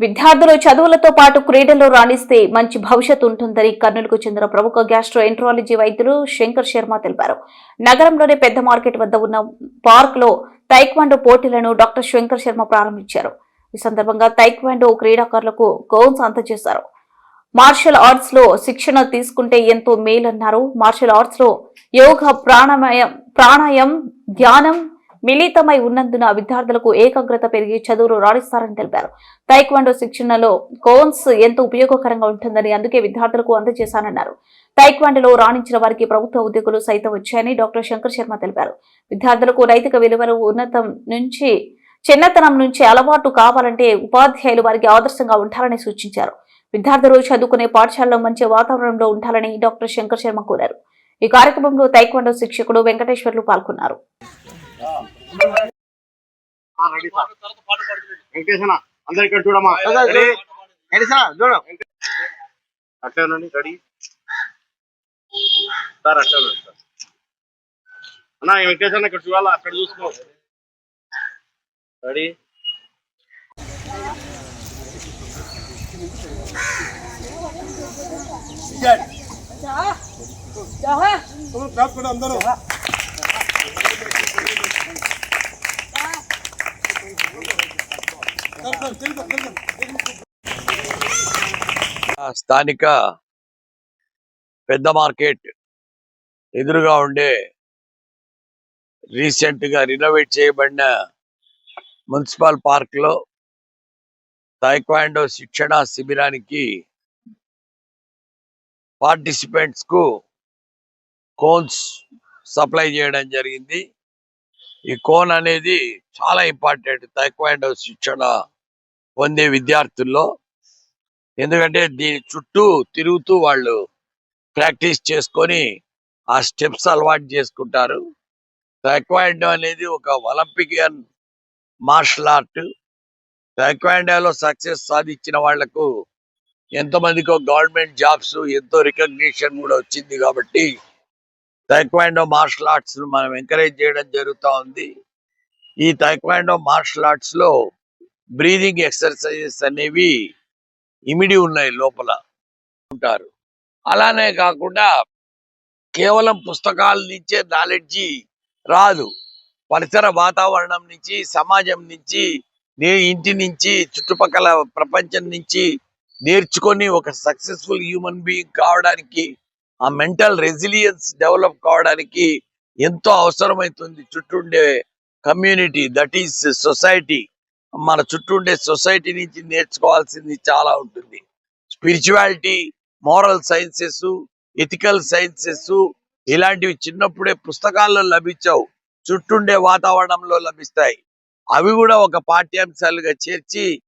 విద్యార్థులు చదువులతో పాటు క్రీడల్లో రాణిస్తే మంచి భవిష్యత్తు ఉంటుందని కర్నూలుకు చెందిన ప్రముఖ గ్యాస్ట్రో ఎంట్రాలజీ వైద్యులు శంకర్ శర్మ తెలిపారు. నగరంలోని పెద్ద మార్కెట్ వద్ద ఉన్న పార్క్లో తైక్వాండో పోటీలను డాక్టర్ శంకర్ శర్మ ప్రారంభించారు. ఈ సందర్భంగా తైక్వాండో క్రీడాకారులకు గౌన్స్ అందజేశారు. మార్షల్ ఆర్ట్స్లో శిక్షణ తీసుకుంటే ఎంతో మేలన్నారు. మార్షల్ ఆర్ట్స్లో యోగ ప్రాణాయామం ప్రాణాయం ధ్యానం మిళితమై ఉన్నందున విద్యార్థులకు ఏకాగ్రత పెరిగి చదువులు రాణిస్తారని తెలిపారు. తైక్వాండో శిక్షణలో కోన్స్ ఎంతో ఉపయోగకరంగా ఉంటుందని అందుకే విద్యార్థులకు అందజేశానన్నారు. తైక్వాండోలో రాణించిన వారికి ప్రభుత్వ ఉద్యోగులు సైతం వచ్చాయని డాక్టర్ శంకర్ శర్మ తెలిపారు. విద్యార్థులకు నైతిక విలువలు ఉన్నతం నుంచి చిన్నతనం నుంచి అలవాటు కావాలంటే ఉపాధ్యాయులు వారికి ఆదర్శంగా ఉంటారని సూచించారు. విద్యార్థులు చదువుకునే పాఠశాలలో మంచి వాతావరణంలో ఉండాలని డాక్టర్ శంకర్ శర్మ కోరారు. ఈ కార్యక్రమంలో తైక్వాండో శిక్షకుడు వెంకటేశ్వర్లు పాల్గొన్నారు. వెంకటేశన అందరు ఇక్కడ చూడమ్మా చూడు అట్లే ఉండండి రెడీ సార్ అట్లే ఉండండి సార్ అన్న ఈ వెంకటేశన ఇక్కడ చూడాలా అక్కడ చూసుకో రెడీ ఆ స్థానిక పెద్ద మార్కెట్ ఎదురుగా ఉండే రీసెంట్గా రినోవేట్ చేయబడిన మున్సిపల్ పార్క్లో తైక్వాండో శిక్షణ శిబిరానికి పార్టిసిపెంట్స్కు కోన్స్ సప్లై చేయడం జరిగింది. ఈ కోన్ అనేది చాలా ఇంపార్టెంట్ తైక్వాండో శిక్షణ పొందే విద్యార్థుల్లో ఎందుకంటే దీని చుట్టూ తిరుగుతూ వాళ్ళు ప్రాక్టీస్ చేసుకొని ఆ స్టెప్స్ అలవాటు చేసుకుంటారు. టైక్వాండో అనేది ఒక ఒలింపియన్ మార్షల్ ఆర్ట్. టైక్వాండోలో సక్సెస్ సాధించిన వాళ్ళకు ఎంతమందికో గవర్నమెంట్ జాబ్స్ ఎంతో రికగ్నిషన్ కూడా వచ్చింది కాబట్టి తైక్వాండో మార్షల్ ఆర్ట్స్ మనం ఎంకరేజ్ చేయడం జరుగుతూ ఉంది. ఈ తైక్వాండో మార్షల్ ఆర్ట్స్లో బ్రీదింగ్ ఎక్సర్సైజెస్ అనేవి ఇమిడి ఉన్నాయి లోపల ఉంటారు. అలానే కాకుండా కేవలం పుస్తకాల నుంచే నాలెడ్జి రాదు. పరిసర వాతావరణం నుంచి సమాజం నుంచి నే ఇంటి నుంచి చుట్టుపక్కల ప్రపంచం నుంచి నేర్చుకొని ఒక సక్సెస్ఫుల్ హ్యూమన్ బీయింగ్ కావడానికి ఆ మెంటల్ రెసిలియన్స్ డెవలప్ కావడానికి ఎంతో అవసరమవుతుంది చుట్టూ ఉండే కమ్యూనిటీ దట్ ఈస్ సొసైటీ. మన చుట్టూ ఉండే సొసైటీ నుంచి నేర్చుకోవాల్సింది చాలా ఉంటుంది. Spirituality moral sciences ethical sciences ఇలాంటివి చిన్నప్పుడే పుస్తకాల్లో లభించవు. చుట్టుండే వాతావరణంలో లభిస్తాయి. అవి కూడా ఒక పాఠ్యాంశాలుగా చేర్చి